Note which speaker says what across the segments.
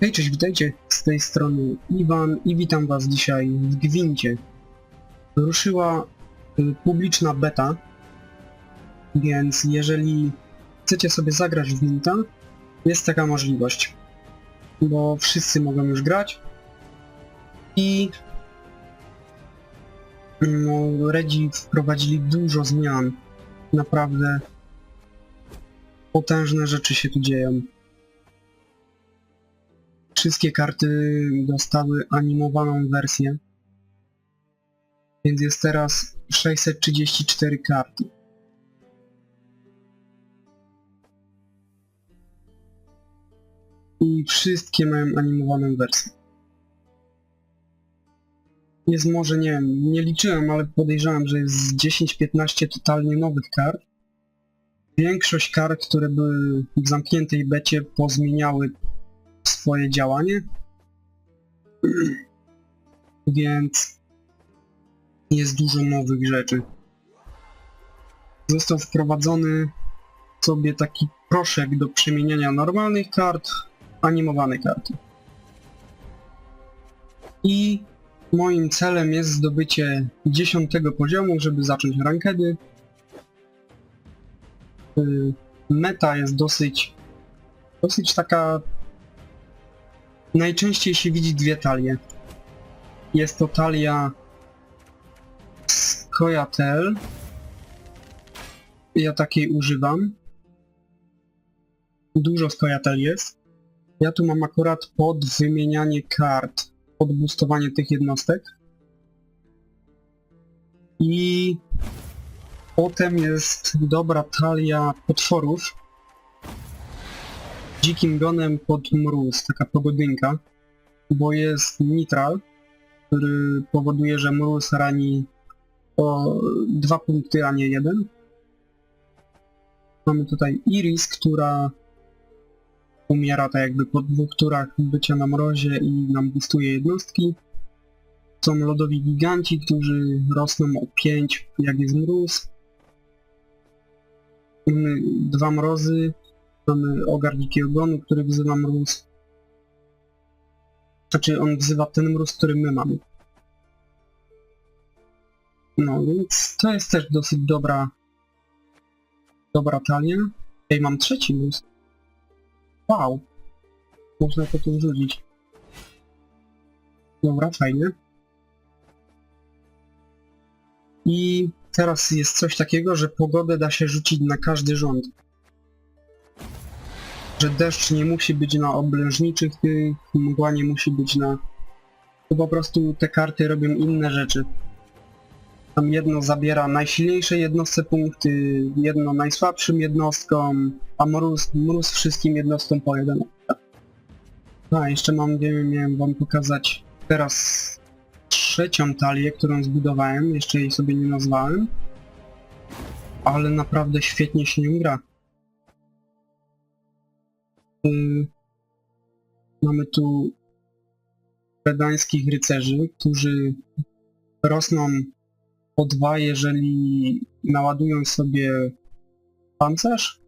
Speaker 1: Hej, cześć, witajcie z tej strony Iwan i witam was dzisiaj w Gwincie. Ruszyła y, publiczna beta, więc jeżeli chcecie sobie zagrać w Gwinta, jest taka możliwość, bo wszyscy mogą już grać i no, Redzi wprowadzili dużo zmian. Naprawdę potężne rzeczy się tu dzieją. Wszystkie karty dostały animowaną wersję. Więc jest teraz 634 karty. I wszystkie mają animowaną wersję. Jest może, nie wiem, nie liczyłem, ale podejrzewam, że jest z 10-15 totalnie nowych kart. Większość kart, które były w zamkniętej becie, pozmieniały swoje działanie. Więc jest dużo nowych rzeczy. Został wprowadzony sobie taki proszek do przemieniania normalnych kart, w animowane karty. I moim celem jest zdobycie 10 poziomu, żeby zacząć rankedy. Y, Meta jest dosyć dosyć taka Najczęściej się widzi dwie talie. Jest to talia Skojatel. Ja takiej używam. Dużo Skojatel jest. Ja tu mam akurat pod wymienianie kart, pod boostowanie tych jednostek. I potem jest dobra talia potworów, dzikim gonem pod mróz, taka pogodynka, bo jest nitral, który powoduje, że mróz rani o dwa punkty, a nie jeden. Mamy tutaj Iris, która umiera tak jakby po dwóch turach bycia na mrozie i nam boostuje jednostki. Są lodowi giganci, którzy rosną o 5, jak jest mróz. Mamy dwa mrozy, Mamy ogar dzikiego gonu, który wzywa mróz. Znaczy on wzywa ten mróz, który my mamy. No więc to jest też dosyć dobra dobra talia. Ej, mam trzeci mróz. Wow. Można to tu wrzucić. Dobra, fajnie. I teraz jest coś takiego, że pogodę da się rzucić na każdy rząd że deszcz nie musi być na oblężniczych tych, mgła nie musi być na... To po prostu te karty robią inne rzeczy. Tam jedno zabiera najsilniejszej jednostce punkty, jedno najsłabszym jednostkom, a mróz, mróz wszystkim jednostkom po jeden. A, jeszcze mam, wiem, miałem wam pokazać teraz trzecią talię, którą zbudowałem, jeszcze jej sobie nie nazwałem. Ale naprawdę świetnie się nią gra. Y, Mamy tu pedańskich rycerzy, którzy rosną o dwa, jeżeli naładują sobie pancerz.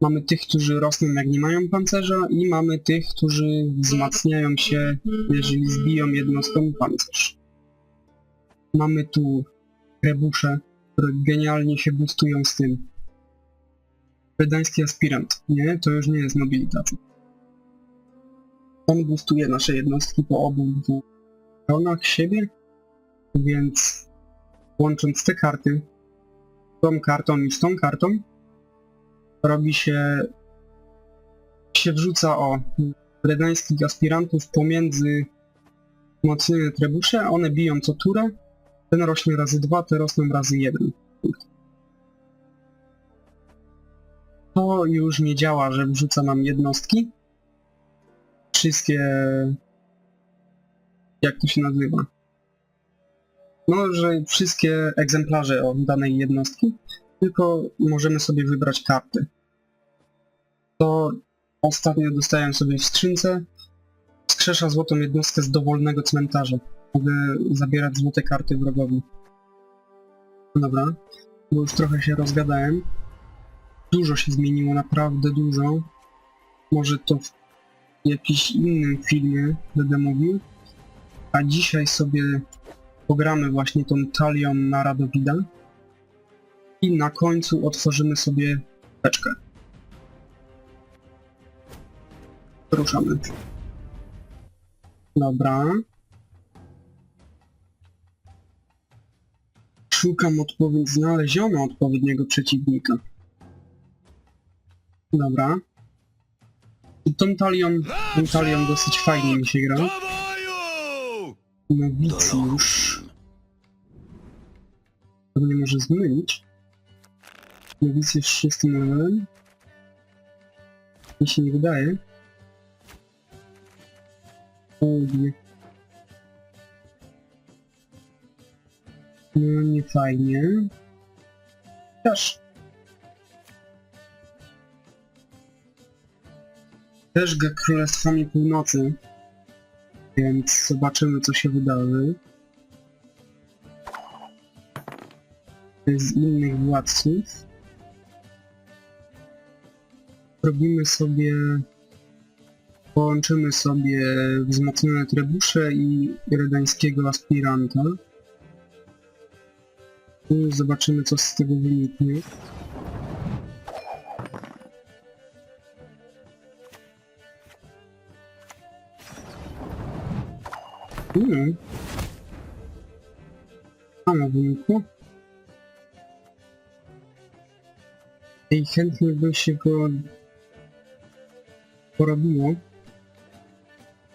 Speaker 1: Mamy tych, którzy rosną jak nie mają pancerza i mamy tych, którzy wzmacniają się, jeżeli zbiją jednostką pancerz. Mamy tu krebusze, które genialnie się boostują z tym. Pedański aspirant. Nie, to już nie jest nobilitacja. On boostuje nasze jednostki po obu stronach siebie, więc łącząc te karty, tą kartą i z tą kartą, robi się się wrzuca o redańskich aspirantów pomiędzy wzmocnione trebusze, one biją co turę, ten rośnie razy dwa, te rosną razy jeden. To już nie działa, że wrzuca nam jednostki. Wszystkie... Jak to się nazywa? No, że wszystkie egzemplarze od danej jednostki, tylko możemy sobie wybrać karty. To ostatnio dostałem sobie w skrzynce. Skrzesza złotą jednostkę z dowolnego cmentarza. Mogę zabierać złote karty wrogowi. Dobra, bo już trochę się rozgadałem. Dużo się zmieniło, naprawdę dużo. Może to jakiś innym filmie będę mówił. A dzisiaj sobie pogramy właśnie tą talią na Radowida. I na końcu otworzymy sobie beczkę. Ruszamy. Dobra. Szukam odpowiedź, znaleziono odpowiedniego przeciwnika. Dobra. I tą talią, tą talią dosyć fajnie mi się gra. Nowicjusz. To mnie może zmylić. Nowicjusz szóstym levelem. Mi się nie wydaje. Południe. No nie fajnie. Chociaż... Też ga Królestwami Północy. Więc zobaczymy co się wydarzy. Z innych władców. Robimy sobie... Połączymy sobie wzmocnione trebusze i redańskiego aspiranta. I zobaczymy co z tego wyniknie. Hmm. Samo wyniku. I chętnie by się go porobiło.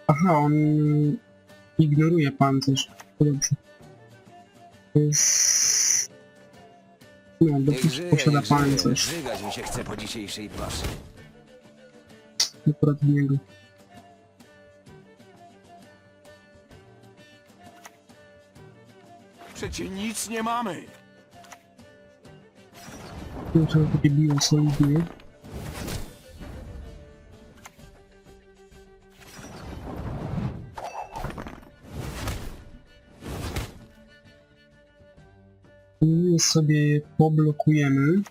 Speaker 1: Aha, on ignoruje pancerz. Dobrze. Jest... No, dopóki
Speaker 2: żyje,
Speaker 1: posiada pancerz.
Speaker 2: Żygać mi się chce po dzisiejszej.
Speaker 1: Akurat niego.
Speaker 2: Przecie nic nie mamy.
Speaker 1: Takie biło solidnie. I sobie je poblokujemy.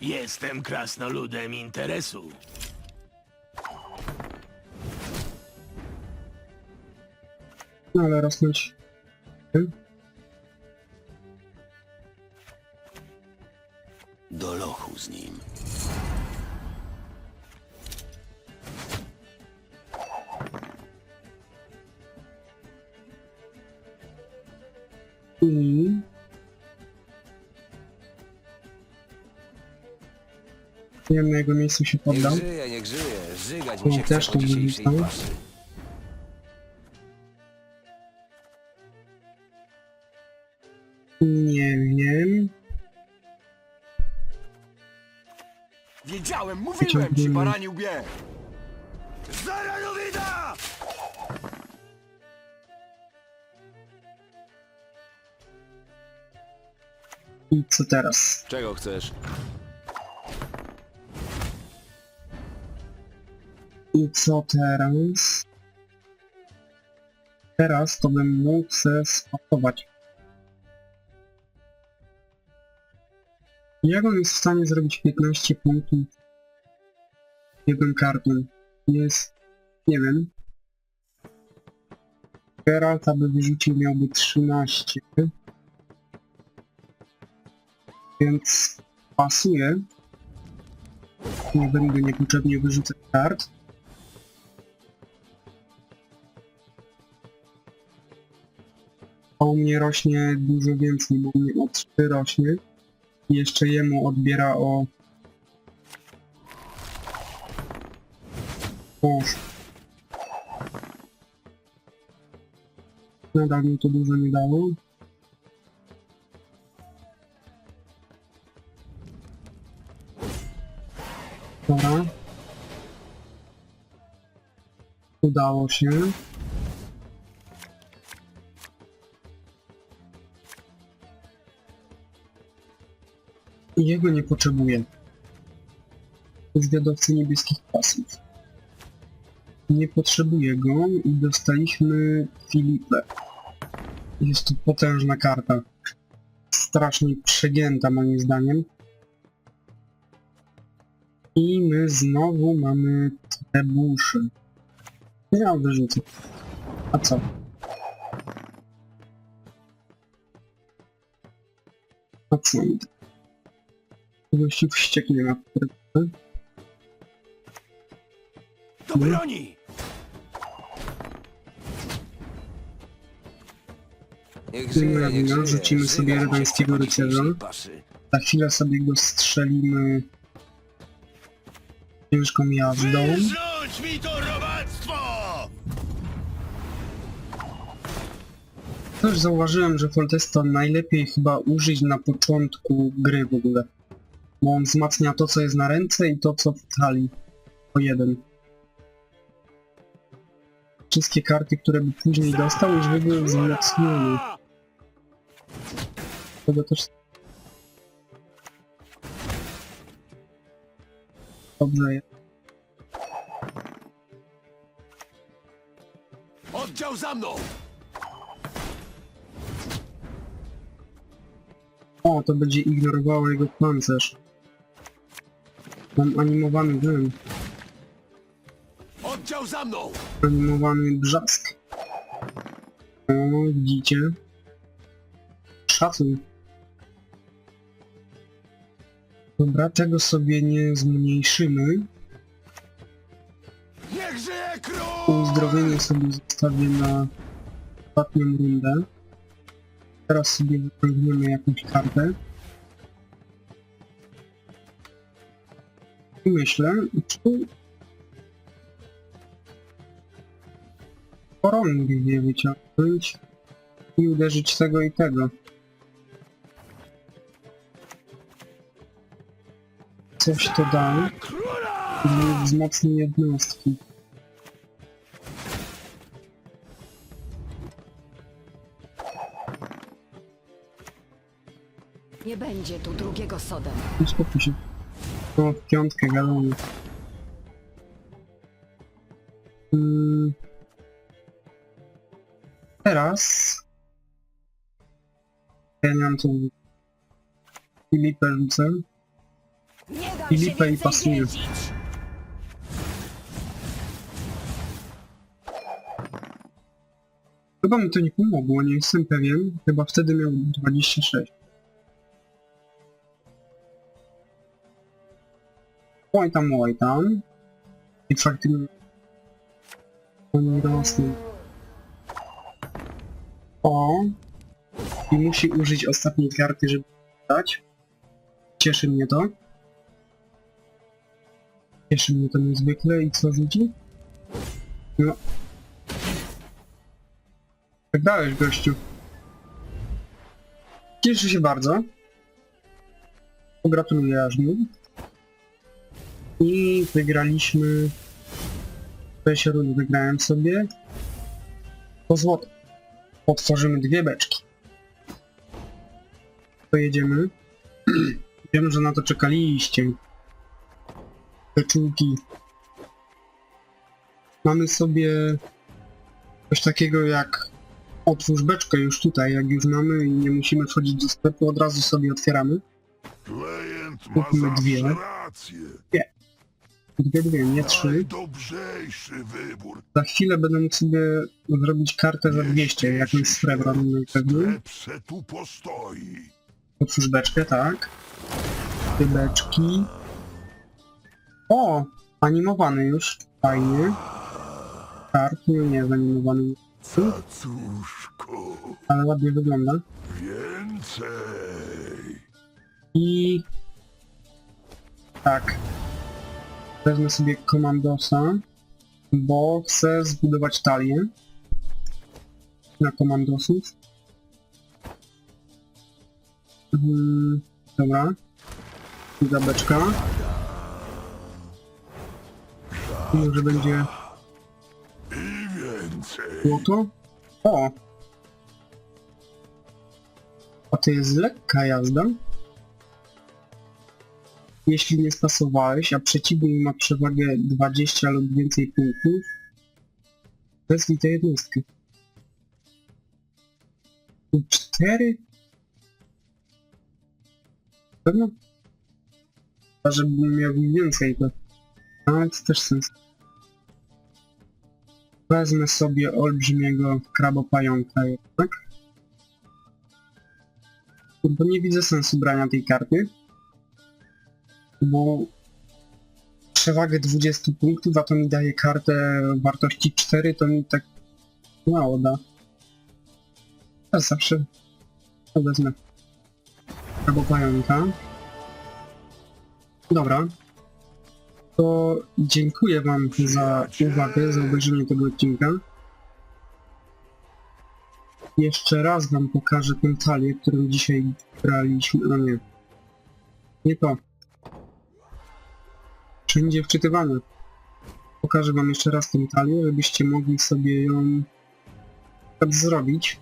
Speaker 2: Jestem krasnoludem interesu.
Speaker 1: No ale rosnąć.
Speaker 2: Do lochu z nim.
Speaker 1: I... Ja na jego miejscu się
Speaker 2: Niech
Speaker 1: poddam.
Speaker 2: żyje, niech żyje. Żygać mi się chce
Speaker 1: też
Speaker 2: po
Speaker 1: to
Speaker 2: dzisiejszej paszy.
Speaker 3: Wiedziałem, mówiłem ci,
Speaker 1: Wyciągniemy.
Speaker 3: baraniu bie!
Speaker 2: Zaradowida!
Speaker 1: I co teraz?
Speaker 2: Czego chcesz?
Speaker 1: I co teraz? Teraz to bym mógł se spakować. Jak on jest w stanie zrobić 15 punktów? Jeden karton. Jest... nie wiem. Geralta by wyrzucił, miałby 13. Więc pasuje. Nie będę niepotrzebnie wyrzucać kart. A u mnie rośnie dużo więcej, bo u mnie o 3 rośnie. Jeszcze jemu odbiera o... Nadal mi to dużo nie dało. Dobra. Udało się. Jego nie potrzebuję. Zwiadowcy niebieskich pasów. Nie potrzebuję go i dostaliśmy Filipę. Jest to potężna karta. Strasznie przegięta moim zdaniem. I my znowu mamy trebusze. Ja wyrzucę. A co? A co? Gościu wścieknie na to.
Speaker 2: Niech
Speaker 1: Dobra, no, rzucimy sobie
Speaker 2: po
Speaker 1: rycerza. Za chwilę sobie go strzelimy ciężką jazdą.
Speaker 2: Wyrzuć mi to robactwo!
Speaker 1: Też zauważyłem, że Foltesta najlepiej chyba użyć na początku gry w ogóle. Bo on wzmacnia to, co jest na ręce i to, co w talii. Po jeden. Wszystkie karty, które by później dostał, już by były wzmocnione. Tego też... Dobrze jest.
Speaker 2: Oddział za mną!
Speaker 1: O, to będzie ignorowało jego pancerz. Mam animowany ten,
Speaker 2: Oddział za mną!
Speaker 1: animowany brzask. O, widzicie? Szacun. Dobra, tego sobie nie zmniejszymy. Uzdrowienie sobie zostawię na ostatnią rundę. Teraz sobie wyciągniemy jakąś kartę. I myślę, czy porąbie wyciągnąć i uderzyć tego i tego. Coś to da
Speaker 2: Króla!
Speaker 1: i wzmocni jednostki.
Speaker 3: Nie będzie tu drugiego Sodem.
Speaker 1: Uspokój się. No, w piątkę wiadomo. Mm. Teraz... Ja nie mam co mówić. Filipę rzucę. Filipa i pasuje. Chyba mi to nie pomogło, nie jestem pewien. Chyba wtedy miał 26. Oj tam, oj tam. I faktycznie... Oni rosną. O! I musi użyć ostatniej karty, żeby dać. Cieszy mnie to. Cieszy mnie to niezwykle i co rzuci? No. Wygrałeś, gościu. Cieszę się bardzo. Pogratuluję aż mi. I wygraliśmy... 6 rund wygrałem sobie. Po złoto. Otworzymy dwie beczki. To jedziemy. Wiem, że na to czekaliście. Beczułki. Mamy sobie coś takiego jak otwórz beczkę już tutaj, jak już mamy i nie musimy wchodzić do sklepu, od razu sobie otwieramy.
Speaker 4: Klient
Speaker 1: Kupmy dwie.
Speaker 4: rację.
Speaker 1: Dwie, dwie, nie trzy. Za chwilę będę mógł sobie zrobić kartę za 200, jakąś srebrną pewnie. Otwórz beczkę, tak. Dwie beczki. O! Animowany już. Fajnie. Kart, nie, nie jest animowany,
Speaker 4: Cacuszku,
Speaker 1: ale ładnie wygląda.
Speaker 4: więcej.
Speaker 1: I... Tak. Wezmę sobie komandosa, bo chcę zbudować talię na komandosów. Mhm, dobra. Druga beczka. Może będzie
Speaker 4: I więcej.
Speaker 1: złoto? O! A to jest lekka jazda. Jeśli nie spasowałeś, a przeciwnik ma przewagę 20 lub więcej punktów, wezwij tę jednostkę. Tu 4? Pewno? Chyba, żebym miał więcej, to... To też sens. Wezmę sobie olbrzymiego krabopająka jednak. Bo nie widzę sensu brania tej karty. Bo przewagę 20 punktów, a to mi daje kartę wartości 4, to mi tak mało da. Ja zawsze to wezmę. Krabopająka. Dobra. To dziękuję Wam za uwagę, za obejrzenie tego odcinka. Jeszcze raz Wam pokażę tę talię, którą dzisiaj graliśmy. No nie. Nie to. Wszędzie wczytywane. Pokażę Wam jeszcze raz tę talię, żebyście mogli sobie ją tak zrobić.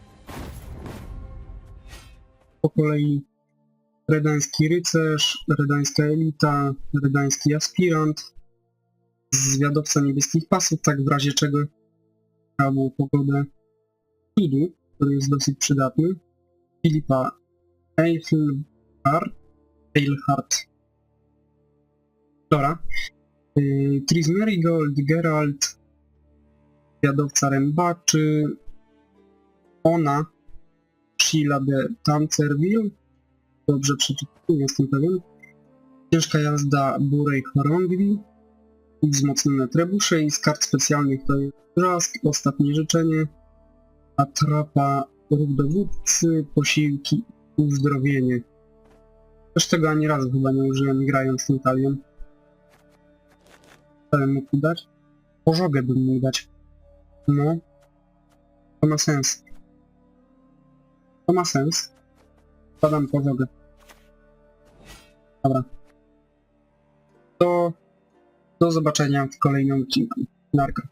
Speaker 1: Po kolei Redański rycerz, Redańska elita, Redański aspirant, zwiadowca niebieskich pasów, tak w razie czego trzeba było pogodę. Cudu, który jest dosyć przydatny, Filipa Eilhart, Eilhart. Dobra. Yy, Tris Merigold, Geralt, zwiadowca rębaczy, ona, Sheila de Tancerville, dobrze przeczytałem, jestem pewien. Ciężka jazda Burej Chorągwi wzmocnione trebusze i z kart specjalnych to jest Drask, Ostatnie Życzenie, Atrapa Ruch Dowódcy, Posiłki, Uzdrowienie. Też tego ani razu chyba nie użyłem grając tym talią. Co bym mógł dać? Pożogę bym mógł dać. No. To ma sens. To ma sens. Badam pożogę. Dobra. To do zobaczenia w kolejnym odcinku. Narka.